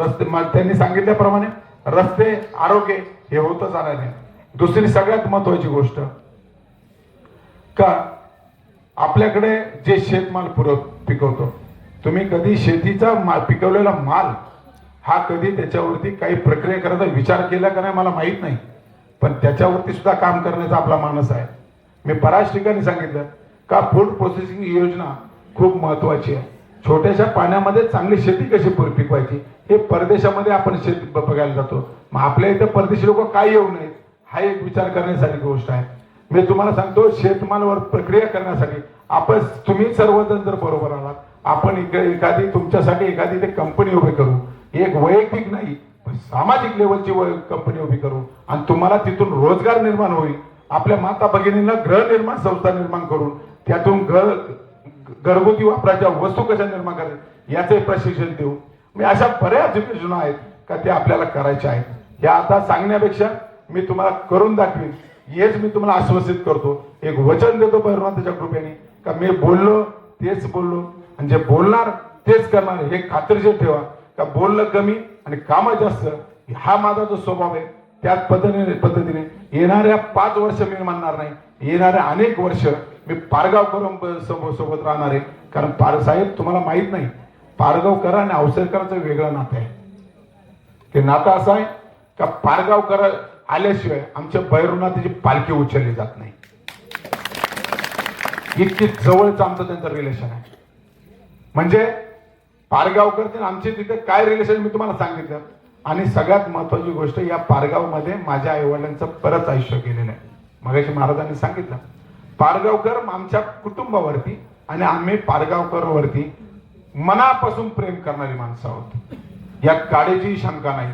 रस्ते त्यांनी सांगितल्याप्रमाणे रस्ते आरोग्य हे होतच आलं नाही दुसरी सगळ्यात महत्वाची गोष्ट का आपल्याकडे जे शेतमाल पुरव पिकवतो तुम्ही कधी शेतीचा मा पिकवलेला माल हा कधी त्याच्यावरती काही प्रक्रिया करायचा विचार केला का नाही मला माहीत नाही. पण त्याच्यावरती सुद्धा काम करण्याचा आपला मानस आहे. मी बऱ्याच ठिकाणी सांगितलं का फूड प्रोसेसिंग योजना खूप महत्वाची आहे. छोट्याशा पाण्यामध्ये चांगली शेती कशी पिकवायची? हे परदेशामध्ये आपण शेती बघायला जातो. मग आपल्या इथं परदेशी लोक काय येऊ नयेत? हा एक विचार करण्यासाठी गोष्ट आहे. मी तुम्हाला सांगतो शेतमालावर प्रक्रिया करण्यासाठी आपण तुम्ही सर्वजण जर बरोबर आलात आपण इक- एखादी तुमच्यासाठी एखादी ते कंपनी उभी करू. एक वैयक्तिक नाही पण सामाजिक लेवलची कंपनी उभी करू. आणि तुम्हाला तिथून रोजगार निर्माण होईल. आपल्या माता भगिनींना गृहनिर्माण संस्था निर्माण करून त्यातून घर घरगुती वापराच्या वस्तू कशा निर्माण करायच्या याचे प्रशिक्षण देऊ मी म्हणजे अशा बऱ्याच योजना आहेत का ते आपल्याला करायच्या आहेत. या आता सांगण्यापेक्षा मी तुम्हाला करून दाखवीन. हेच मी तुम्हाला आश्वासित करतो. एक वचन देतो भैरवनाथाच्या कृपेने का मी बोललो तेच बोललो. आणि जे बोलणार तेच करणार हे खात्रीशीर ठेवा. का बोलणं कमी आणि कामं जास्त हा माझा जो स्वभाव आहे त्याच पद्धतीने पद्धतीने येणाऱ्या पाच वर्ष मी म्हणणार नाही. येणाऱ्या अनेक वर्ष मी पारगावकर सोबत सोबत राहणार. आहे कारण पार साहेब तुम्हाला माहीत नाही. पारगावकर आणि अवसरकरांचं वेगळं नातं आहे. ते नातं असं आहे का पारगावकर आल्याशिवाय आमच्या भैरवनाथाची पालखी उचलली जात नाही. इतकी जवळचं आमचं त्यांचं रिलेशन आहे. म्हणजे पारगावकर ते आमचे तिथे काय रिलेशन मी तुम्हाला सांगितलं. आणि सगळ्यात महत्वाची गोष्ट या पारगावमध्ये माझ्या आईवडिलांचं परत आयुष्य गेलेलं आहे. मगाशी महाराजांनी सांगितलं पारगावकर आमच्या कुटुंबावरती आणि आम्ही पारगावकरवरती मनापासून प्रेम करणारी माणसं आहोत. या काळेचीही शंका नाही.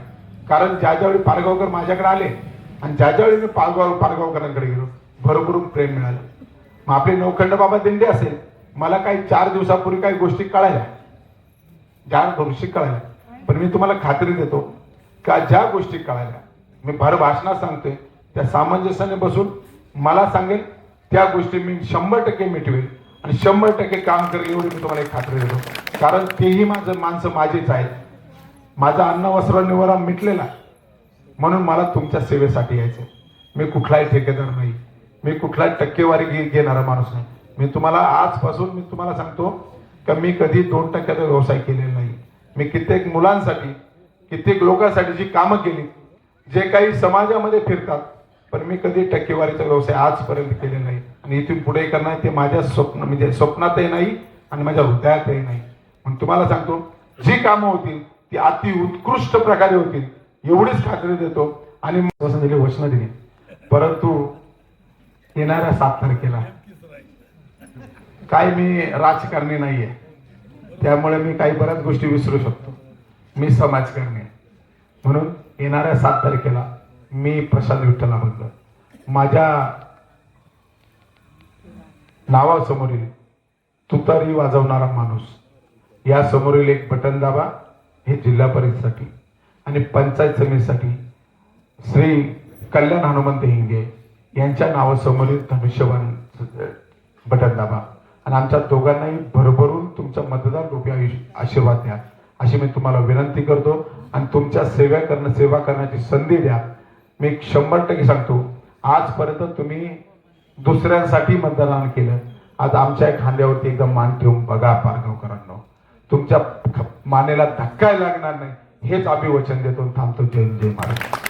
कारण ज्या ज्यावेळी पारगावकर माझ्याकडे आले आणि ज्या ज्यावेळी मी पारगाव पारगावकरांकडे गेलो भरभरून प्रेम मिळालं. मग आपले नौखंड बाबा दिंडी असेल मला काही चार दिवसापूर्वी काही गोष्टी कळाल्या. ज्या गोष्टी कळाल्या पण मी तुम्हाला खात्री देतो का ज्या गोष्टी कळाल्या मी भर भाषणात सांगतोय त्या सामंजस्याने बसून मला सांगेल त्या गोष्टी मी शंभर टक्के मिटवेल आणि शंभर टक्के काम करेल एवढी मी तुम्हाला एक खात्री देतो. कारण तेही माझं माणसं माझीच आहेत. माझा अन्न वस्त्र निवारा मिटलेला म्हणून मला तुमच्या सेवेसाठी यायचं मी कुठलाही ठेकेदार नाही. मी कुठलाही टक्केवारी घे- घेणारा माणूस नाही. मी तुम्हाला आजपासून मी तुम्हाला सांगतो का मी कधी दोन टक्क्याचा व्यवसाय केलेला नाही. मी कित्येक मुलांसाठी कित्येक लोकांसाठी जी कामं केली जे काही समाजामध्ये फिरतात पण मी कधी टक्केवारीचा व्यवसाय आजपर्यंत केलेला नाही. आणि इथून पुढे करणार ते माझ्या स्वप्न म्हणजे स्वप्नातही नाही आणि माझ्या हृदयातही नाही. म्हणून तुम्हाला सांगतो जी कामं होतील ती अति उत्कृष्ट प्रकारे होतील. एवढीच खात्री देतो. आणि वचन म्हणजे दिली. परंतु येणाऱ्या सात तारखेला काय मी राजकारणी नाहीये. त्यामुळे मी काही बऱ्याच गोष्टी विसरू शकतो. मी समाजकारणी आहे. म्हणून येणाऱ्या सात तारखेला मी प्रसाद विठ्ठल विठ्ठलामधलं माझ्या नावासमोरील तुतारी वाजवणारा माणूस या समोरील एक बटन दाबा हे जिल्हा परिषदसाठी आणि पंचायत समितीसाठी श्री कल्याण हनुमंत हिंगे यांच्या नावासमोरील धनुष्यबाण बटन दाबा. आणि आमच्या दोघांनाही भरभरून तुमचा मतदार रूपी आशीर्वाद द्या. अशी मी तुम्हाला विनंती करतो. आणि तुमच्या सेवा करणं सेवा करण्याची संधी द्या. मी शंभर टक्के सांगतो आजपर्यंत तुम्ही दुसऱ्यांसाठी मतदान केलं. आज आमच्या खांद्यावरती एकदम मान ठेवून बघा पारगावकरांनो. तुमच्या मानेला धक्का लागणार नाही. हेच आम्ही वचन देतो. थांबतो. जय जय महाराज